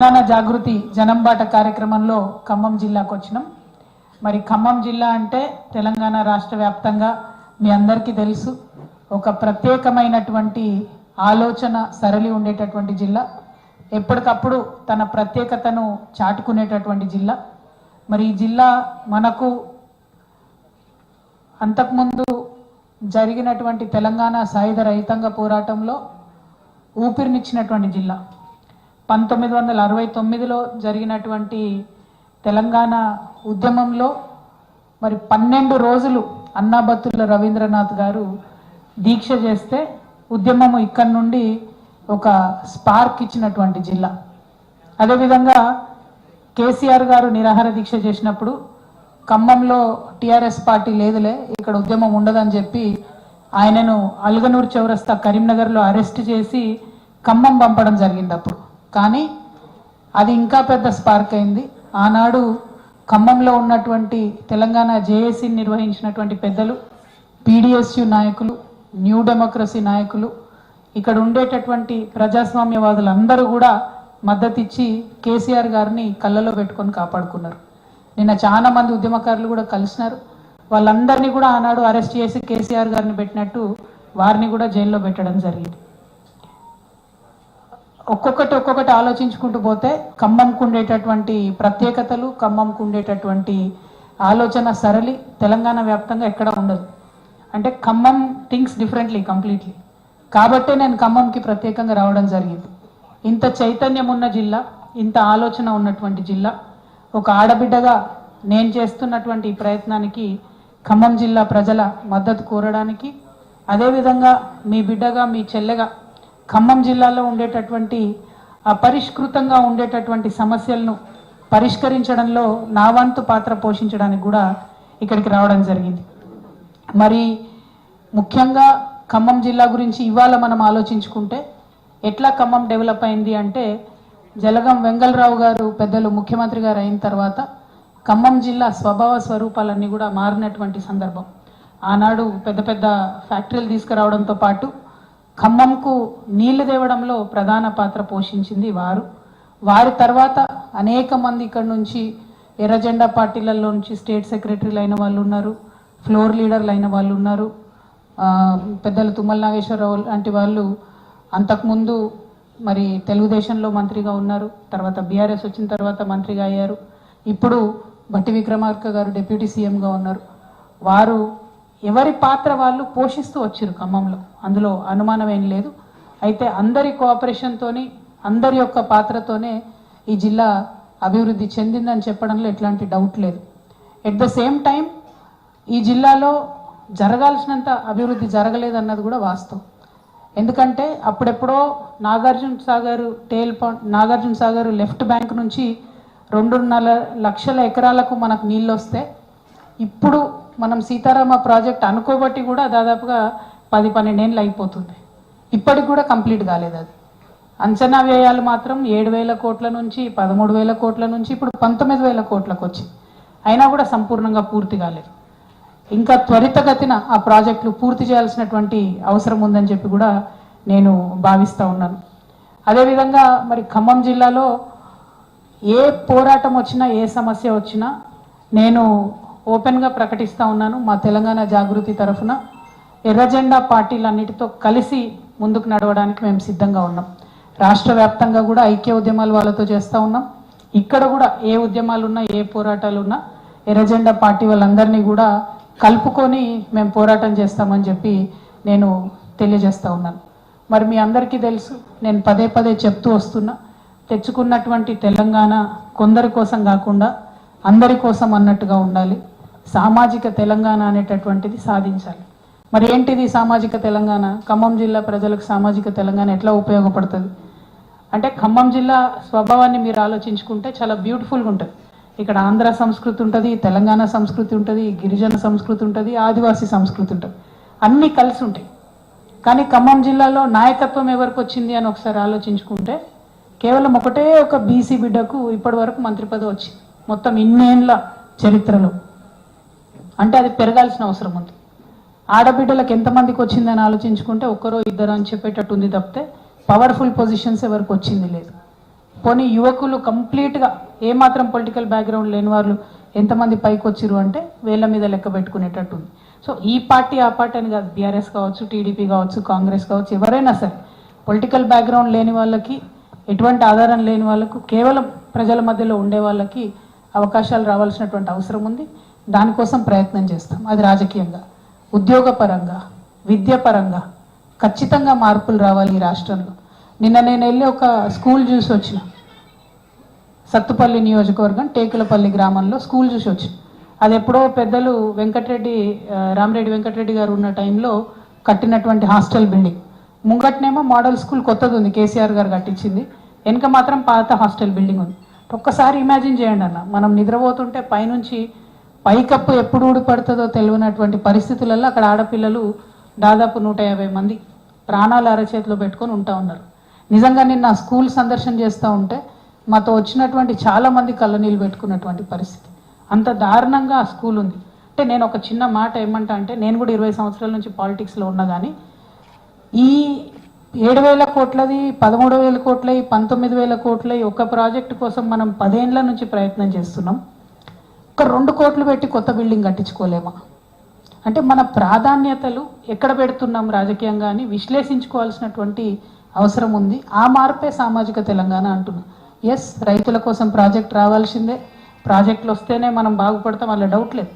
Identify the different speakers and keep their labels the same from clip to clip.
Speaker 1: తెలంగాణ జాగృతి జనంబాట కార్యక్రమంలో ఖమ్మం జిల్లాకు వచ్చినాం. మరి ఖమ్మం జిల్లా అంటే తెలంగాణ రాష్ట్ర వ్యాప్తంగా మీ అందరికీ తెలుసు. ఒక ప్రత్యేకమైనటువంటి ఆలోచన సరళి ఉండేటటువంటి జిల్లా. ఎప్పటికప్పుడు తన ప్రత్యేకతను చాటుకునేటటువంటి జిల్లా. మరి ఈ జిల్లా మనకు అంతకుముందు జరిగినటువంటి తెలంగాణ సాయుధ రైతాంగ పోరాటంలో ఊపిరినిచ్చినటువంటి జిల్లా. పంతొమ్మిది వందల అరవై తొమ్మిదిలో జరిగినటువంటి తెలంగాణ ఉద్యమంలో మరి పన్నెండు రోజులు అన్నాబత్తుల రవీంద్రనాథ్ గారు దీక్ష చేస్తే ఉద్యమము ఇక్కడి నుండి ఒక స్పార్క్ ఇచ్చినటువంటి జిల్లా. అదేవిధంగా కేసీఆర్ గారు నిరాహార దీక్ష చేసినప్పుడు ఖమ్మంలో టీఆర్ఎస్ పార్టీ లేదులే ఇక్కడ ఉద్యమం ఉండదని చెప్పి ఆయనను అల్గనూరు చౌరస్తా కరీంనగర్లో అరెస్ట్ చేసి ఖమ్మం పంపడం జరిగింది అప్పుడు. కానీ అది ఇంకా పెద్ద స్పార్క్ అయింది. ఆనాడు ఖమ్మంలో ఉన్నటువంటి తెలంగాణ జేఏసీని నిర్వహించినటువంటి పెద్దలు పీడిఎస్యు నాయకులు న్యూ డెమోక్రసీ నాయకులు ఇక్కడ ఉండేటటువంటి ప్రజాస్వామ్యవాదులు అందరూ కూడా మద్దతిచ్చి కేసీఆర్ గారిని కళ్ళలో పెట్టుకొని కాపాడుకున్నారు. నిన్న చాలా మంది ఉద్యమకారులు కూడా కలిసినారు. వాళ్ళందరినీ కూడా ఆనాడు అరెస్ట్ చేసి కేసీఆర్ గారిని పెట్టినట్టు వారిని కూడా జైల్లో పెట్టడం జరిగింది. ఒక్కొక్కటి ఒక్కొక్కటి ఆలోచించుకుంటూ పోతే ఖమ్మంకు ఉండేటటువంటి ప్రత్యేకతలు ఖమ్మంకు ఉండేటటువంటి ఆలోచన సరళి తెలంగాణ వ్యాప్తంగా ఎక్కడ ఉండదు. అంటే ఖమ్మం థింగ్స్ డిఫరెంట్లీ కంప్లీట్లీ. కాబట్టే నేను ఖమ్మంకి ప్రత్యేకంగా రావడం జరిగింది. ఇంత చైతన్యం ఉన్న జిల్లా ఇంత ఆలోచన ఉన్నటువంటి జిల్లా ఒక ఆడబిడ్డగా నేను చేస్తున్నటువంటి ప్రయత్నానికి ఖమ్మం జిల్లా ప్రజల మద్దతు కోరడానికి అదేవిధంగా మీ బిడ్డగా మీ చెల్లెగా ఖమ్మం జిల్లాలో ఉండేటటువంటి అపరిష్కృతంగా ఉండేటటువంటి సమస్యలను పరిష్కరించడంలో నా వంతు పాత్ర పోషించడానికి కూడా ఇక్కడికి రావడం జరిగింది. మరి ముఖ్యంగా ఖమ్మం జిల్లా గురించి ఇవాళ మనం ఆలోచించుకుంటే ఎట్లా ఖమ్మం డెవలప్ అయింది అంటే జలగం వెంగళరావు గారు పెద్దలు ముఖ్యమంత్రి గారు అయిన తర్వాత ఖమ్మం జిల్లా స్వభావ స్వరూపాలన్నీ కూడా మారినటువంటి సందర్భం. ఆనాడు పెద్ద పెద్ద ఫ్యాక్టరీలు తీసుకురావడంతో పాటు ఖమ్మంకు నీళ్ళు తేవడంలో ప్రధాన పాత్ర పోషించింది వారు. వారి తర్వాత అనేక మంది ఇక్కడ నుంచి ఎర్రజెండా పార్టీలలో నుంచి స్టేట్ సెక్రటరీలు అయిన వాళ్ళు ఉన్నారు ఫ్లోర్ లీడర్లు అయిన వాళ్ళు ఉన్నారు. పెద్దలు తుమ్మల నాగేశ్వరరావు లాంటి వాళ్ళు అంతకుముందు మరి తెలుగుదేశంలో మంత్రిగా ఉన్నారు. తర్వాత బీఆర్ఎస్ వచ్చిన తర్వాత మంత్రిగా అయ్యారు. ఇప్పుడు భట్టి విక్రమార్క గారు డిప్యూటీ సీఎంగా ఉన్నారు. వారు ఎవరి పాత్ర వాళ్ళు పోషిస్తూ వచ్చారు ఖమ్మంలో. అందులో అనుమానం ఏం లేదు. అయితే అందరి కోఆపరేషన్తోని అందరి యొక్క పాత్రతోనే ఈ జిల్లా అభివృద్ధి చెందిందని చెప్పడంలో ఎట్లాంటి డౌట్ లేదు. ఎట్ ద సేమ్ టైం ఈ జిల్లాలో జరగాల్సినంత అభివృద్ధి జరగలేదన్నది కూడా వాస్తవం. ఎందుకంటే అప్పుడెప్పుడో Nagarjuna Sagar tail point Nagarjuna Sagar left bank నుంచి రెండున్నర లక్షల ఎకరాలకు మనకు నీళ్ళు వస్తే ఇప్పుడు మనం సీతారామ ప్రాజెక్ట్ అనుకోబట్టి కూడా దాదాపుగా పది పన్నెండేళ్ళు అయిపోతుంది. ఇప్పటికి కూడా కంప్లీట్ కాలేదు అది. అంచనా వ్యయాలు మాత్రం ఏడు వేల కోట్ల నుంచి పదమూడు వేల కోట్ల నుంచి ఇప్పుడు పంతొమ్మిది వేల కోట్లకు వచ్చింది అయినా కూడా సంపూర్ణంగా పూర్తి కాలేదు. ఇంకా త్వరితగతిన ఆ ప్రాజెక్టులు పూర్తి చేయాల్సినటువంటి అవసరం ఉందని చెప్పి కూడా నేను భావిస్తూ ఉన్నాను. అదేవిధంగా మరి ఖమ్మం జిల్లాలో ఏ పోరాటం వచ్చినా ఏ సమస్య వచ్చినా నేను ఓపెన్గా ప్రకటిస్తూ ఉన్నాను మా తెలంగాణ జాగృతి తరఫున. ఎర్రజెండా పార్టీలన్నిటితో కలిసి ముందుకు నడవడానికి మేము సిద్ధంగా ఉన్నాం. రాష్ట్ర వ్యాప్తంగా కూడా ఐక్య ఉద్యమాలు వాళ్ళతో చేస్తూ ఉన్నాం. ఇక్కడ కూడా ఏ ఉద్యమాలు ఉన్నా ఏ పోరాటాలు ఉన్నా ఎర్రజెండా పార్టీ వాళ్ళందరినీ కూడా కలుపుకొని మేము పోరాటం చేస్తామని చెప్పి నేను తెలియజేస్తా ఉన్నాను. మరి మీ అందరికీ తెలుసు నేను పదే పదే చెప్తూ వస్తున్నా తెచ్చుకున్నటువంటి తెలంగాణ కొందరి కోసం కాకుండా అందరి కోసం అన్నట్టుగా ఉండాలి. సామాజిక తెలంగాణ అనేటటువంటిది సాధించాలి. మరి ఏంటిది సామాజిక తెలంగాణ? ఖమ్మం జిల్లా ప్రజలకు సామాజిక తెలంగాణ ఎట్లా ఉపయోగపడుతుంది? అంటే ఖమ్మం జిల్లా స్వభావాన్ని మీరు ఆలోచించుకుంటే చాలా బ్యూటిఫుల్గా ఉంటుంది. ఇక్కడ ఆంధ్ర సంస్కృతి ఉంటుంది తెలంగాణ సంస్కృతి ఉంటుంది గిరిజన సంస్కృతి ఉంటుంది ఆదివాసీ సంస్కృతి ఉంటుంది. అన్నీ కలిసి ఉంటాయి. కానీ ఖమ్మం జిల్లాలో నాయకత్వం ఎవరికి వచ్చింది అని ఒకసారి ఆలోచించుకుంటే కేవలం ఒకటే ఒక బీసీ బిడ్డకు ఇప్పటి వరకు మంత్రి పదవి వచ్చింది. మొత్తం ఇన్నేళ్ళ చరిత్రలో. అంటే అది పెరగాల్సిన అవసరం ఉంది. ఆడబిడ్డలకు ఎంతమందికి వచ్చిందని ఆలోచించుకుంటే ఒక్కరో ఇద్దరు అని చెప్పేటట్టు ఉంది తప్పితే పవర్ఫుల్ పొజిషన్స్ ఎవరికి వచ్చింది లేదు. పోనీ యువకులు కంప్లీట్గా ఏమాత్రం పొలిటికల్ బ్యాక్గ్రౌండ్ లేని వాళ్ళు ఎంతమంది పైకి వచ్చిరు అంటే వేళ్ళ మీద లెక్క పెట్టుకునేటట్టు ఉంది సో ఈ పార్టీ ఆ పార్టీ అని కాదు. బీఆర్ఎస్ కావచ్చు టీడీపీ కావచ్చు కాంగ్రెస్ కావచ్చు ఎవరైనా సరే పొలిటికల్ బ్యాక్గ్రౌండ్ లేని వాళ్ళకి ఎటువంటి ఆధారం లేని వాళ్ళకు కేవలం ప్రజల మధ్యలో ఉండే వాళ్ళకి అవకాశాలు రావాల్సినటువంటి అవసరం ఉంది. దానికోసం ప్రయత్నం చేస్తాం. అది రాజకీయంగా ఉద్యోగపరంగా విద్యపరంగా ఖచ్చితంగా మార్పులు రావాలి ఈ రాష్ట్రంలో. నిన్న నేను వెళ్ళి ఒక స్కూల్ చూసి వచ్చిన. సత్తుపల్లి నియోజకవర్గం టేకులపల్లి గ్రామంలో స్కూల్ చూసి వచ్చిన. అది ఎప్పుడో పెద్దలు వెంకటరెడ్డి ఆ, రామరెడ్డి వెంకటరెడ్డి గారు ఉన్న టైంలో కట్టినటువంటి హాస్టల్ బిల్డింగ్. ముంగట్నేమో మోడల్ స్కూల్ కొత్తది ఉంది కేసీఆర్ గారు కట్టించింది. వెనుక మాత్రం పాత హాస్టల్ బిల్డింగ్ ఉంది. ఒక్కసారి ఇమాజిన్ చేయండి అన్న. మనం నిద్రపోతుంటే పైనుంచి పైకప్పు ఎప్పుడు ఊడిపడుతుందో తెలియనటువంటి పరిస్థితులలో అక్కడ ఆడపిల్లలు దాదాపు నూట యాభై మంది ప్రాణాలు అరచేతిలో పెట్టుకొని ఉంటా ఉన్నారు. నిజంగా నిన్న స్కూల్ సందర్శన చేస్తూ ఉంటే మాతో వచ్చినటువంటి చాలామంది కళ్ళనీళ్ళు పెట్టుకున్నటువంటి పరిస్థితి. అంత దారుణంగా ఆ స్కూల్ ఉంది. అంటే నేను ఒక చిన్న మాట ఏమంటా అంటే నేను కూడా ఇరవై సంవత్సరాల నుంచి పాలిటిక్స్లో ఉన్నా కానీ ఈ ఏడు వేల కోట్లది పదమూడు వేల కోట్లయి పంతొమ్మిది వేల కోట్లయి ఒక ప్రాజెక్టు కోసం మనం పదేండ్ల నుంచి ప్రయత్నం చేస్తున్నాం. ఒక రెండు కోట్లు పెట్టి కొత్త బిల్డింగ్ కట్టించుకోలేమా? అంటే మన ప్రాధాన్యతలు ఎక్కడ పెడుతున్నాం రాజకీయంగా అని విశ్లేషించుకోవాల్సినటువంటి అవసరం ఉంది. ఆ మార్పే సామాజిక తెలంగాణ అంటున్నాం. ఎస్ రైతుల కోసం ప్రాజెక్ట్ రావాల్సిందే. ప్రాజెక్టులు వస్తేనే మనం బాగుపడతాం అలా డౌట్ లేదు.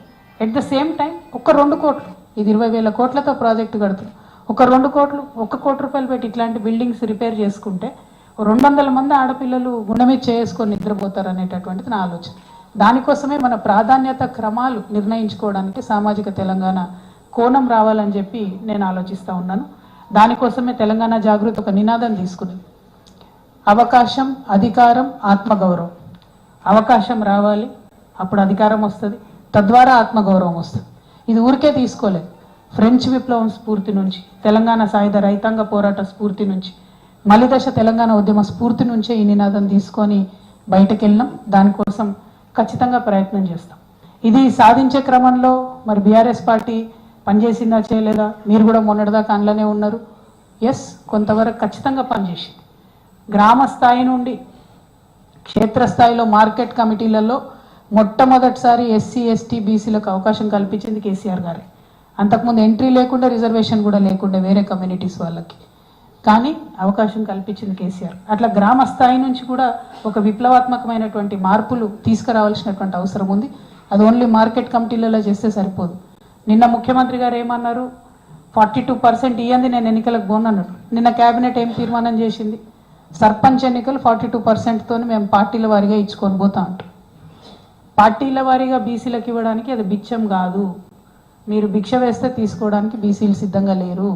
Speaker 1: ఎట్ ద సేమ్ టైం ఒక రెండు కోట్లు ఇది ఇరవై వేల కోట్లతో ప్రాజెక్టు కడుతున్నాం. ఒక రెండు కోట్లు ఒక కోటి రూపాయలు పెట్టి ఇట్లాంటి బిల్డింగ్స్ రిపేర్ చేసుకుంటే రెండు వందల మంది ఆడపిల్లలు గుణమే చేసుకొని నిద్రపోతారు అనేటటువంటిది నా ఆలోచన. దానికోసమే మన ప్రాధాన్యత క్రమాలు నిర్ణయించుకోవడానికి సామాజిక తెలంగాణ కోణం రావాలని చెప్పి నేను ఆలోచిస్తూ ఉన్నాను. దానికోసమే తెలంగాణ జాగృతి ఒక నినాదం తీసుకుని అవకాశం అధికారం ఆత్మగౌరవం. అవకాశం రావాలి అప్పుడు అధికారం వస్తుంది. తద్వారా ఆత్మగౌరవం వస్తుంది. ఇది ఊరికే తీసుకోలేదు. ఫ్రెంచ్ విప్లవం స్ఫూర్తి నుంచి తెలంగాణ సాయుధ రైతాంగ పోరాట స్ఫూర్తి నుంచి మలిదశ తెలంగాణ ఉద్యమ స్ఫూర్తి నుంచే ఈ నినాదం తీసుకొని బయటకు వెళ్ళినాం దానికోసం ఖచ్చితంగా ప్రయత్నం చేస్తాం. ఇది సాధించే క్రమంలో మరి బీఆర్ఎస్ పార్టీ పనిచేసిందా చేయలేదా? మీరు కూడా మొన్నటిదాకా అందులోనే ఉన్నారు. ఎస్ కొంతవరకు ఖచ్చితంగా పనిచేసింది. గ్రామ స్థాయి నుండి క్షేత్రస్థాయిలో మార్కెట్ కమిటీలలో మొట్టమొదటిసారి ఎస్సీ ఎస్టీ బీసీలకు అవకాశం కల్పించింది కేసీఆర్ గారే. అంతకుముందు ఎంట్రీ లేకుండా రిజర్వేషన్ కూడా లేకుండా వేరే కమ్యూనిటీస్ వాళ్ళకి కానీ అవకాశం కల్పించింది కేసీఆర్. అట్లా గ్రామ స్థాయి నుంచి కూడా ఒక విప్లవాత్మకమైనటువంటి మార్పులు తీసుకురావాల్సినటువంటి అవసరం ఉంది. అది ఓన్లీ మార్కెట్ కమిటీలలో చేస్తే సరిపోదు. నిన్న ముఖ్యమంత్రి గారు ఏమన్నారు? ఫార్టీ టూ పర్సెంట్ ఇయ్యంది నేను ఎన్నికలకు పోనన్నాడు నిన్న కేబినెట్ ఏం తీర్మానం చేసింది? సర్పంచ్ ఎన్నికలు ఫార్టీ టూ పర్సెంట్తో మేము పార్టీల వారీగా ఇచ్చుకొని పోతా పార్టీల వారీగా బీసీలకు ఇవ్వడానికి అది బిచ్చం కాదు. మీరు భిక్ష వేస్తే తీసుకోవడానికి బీసీలు సిద్ధంగా లేరు.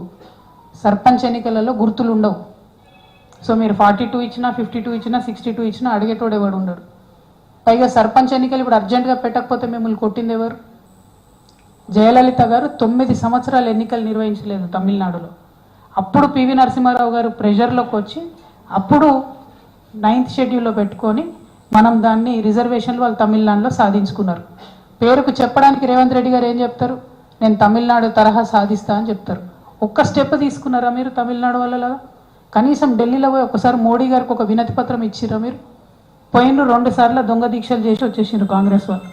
Speaker 1: సర్పంచ్ ఎన్నికలలో గుర్తులు ఉండవు సో మీరు ఫార్టీ టూ ఇచ్చినా ఫిఫ్టీ టూ ఇచ్చినా సిక్స్టీ టూ ఇచ్చినా అడిగేటోడు ఎవడు ఉండడు. పైగా సర్పంచ్ ఎన్నికలు ఇప్పుడు అర్జెంటుగా పెట్టకపోతే మిమ్మల్ని కొట్టింది ఎవరు? జయలలిత గారు తొమ్మిది సంవత్సరాలు ఎన్నికలు నిర్వహించలేదు తమిళనాడులో. అప్పుడు పివి నరసింహారావు గారు ప్రెషర్లోకి వచ్చి అప్పుడు నైన్త్ షెడ్యూల్లో పెట్టుకొని మనం దాన్ని రిజర్వేషన్లు వాళ్ళు తమిళనాడులో సాధించుకున్నారు. పేరుకు చెప్పడానికి రేవంత్ రెడ్డి గారు ఏం చెప్తారు? నేను తమిళనాడు తరహా సాధిస్తా అని చెప్తారు. ఒక్క స్టెప్ తీసుకున్నారా మీరు తమిళనాడు వాళ్ళలాగా? కనీసం ఢిల్లీలో పోయి ఒకసారి మోడీ గారికి ఒక వినతి పత్రం ఇచ్చిరా మీరు? పోయినరు రెండు సార్లు దొంగ దీక్షలు చేసి వచ్చేసిండ్రు కాంగ్రెస్ వాళ్ళు.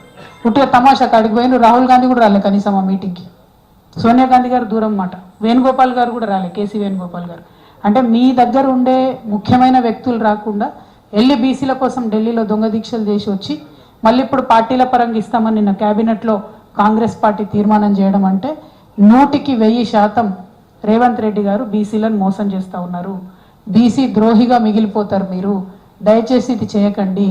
Speaker 1: పుట్టిన తమాషా కాడికి పోయినరు రాహుల్ గాంధీ కూడా రాలే కనీసం ఆ మీటింగ్కి. సోనియా గాంధీ గారు దూరం మాట వేణుగోపాల్ గారు కూడా రాలే కేసీ వేణుగోపాల్ గారు. అంటే మీ దగ్గర ఉండే ముఖ్యమైన వ్యక్తులు రాకుండా వెళ్ళి బీసీల కోసం ఢిల్లీలో దొంగ దీక్షలు చేసి వచ్చి మళ్ళీ ఇప్పుడు పార్టీల పరంగా ఇస్తామని నిన్న కేబినెట్లో కాంగ్రెస్ పార్టీ తీర్మానం చేయడం అంటే నూటికి వెయ్యి శాతం రేవంత్ రెడ్డి గారు బీసీలను మోసం చేస్తూ ఉన్నారు. బీసీ ద్రోహిగా మిగిలిపోతారు మీరు. దయచేసి ఇది చేయకండి.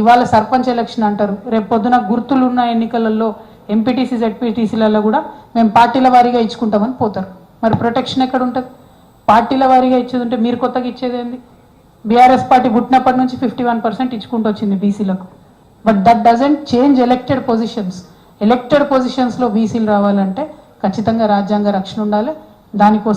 Speaker 1: ఇవాళ సర్పంచ్ ఎలక్షన్ అంటారు. రేపు పొద్దున గుర్తులున్న ఎన్నికలలో ఎంపీటీసీ జెడ్పీటీసీలలో కూడా మేము పార్టీల వారీగా ఇచ్చుకుంటామని పోతారు. మరి ప్రొటెక్షన్ ఎక్కడ ఉంటుంది? పార్టీల వారీగా ఇచ్చేది ఉంటే మీరు కొత్తగా ఇచ్చేది ఏంది? బీఆర్ఎస్ పార్టీ పుట్టినప్పటి నుంచి ఫిఫ్టీ వన్ పర్సెంట్ ఇచ్చుకుంటూ వచ్చింది బీసీలకు. But that doesn't change elected positions. Elected పొజిషన్స్లో బీసీలు రావాలంటే ఖచ్చితంగా రాజ్యాంగ రక్షణ ఉండాలి. దానికోసం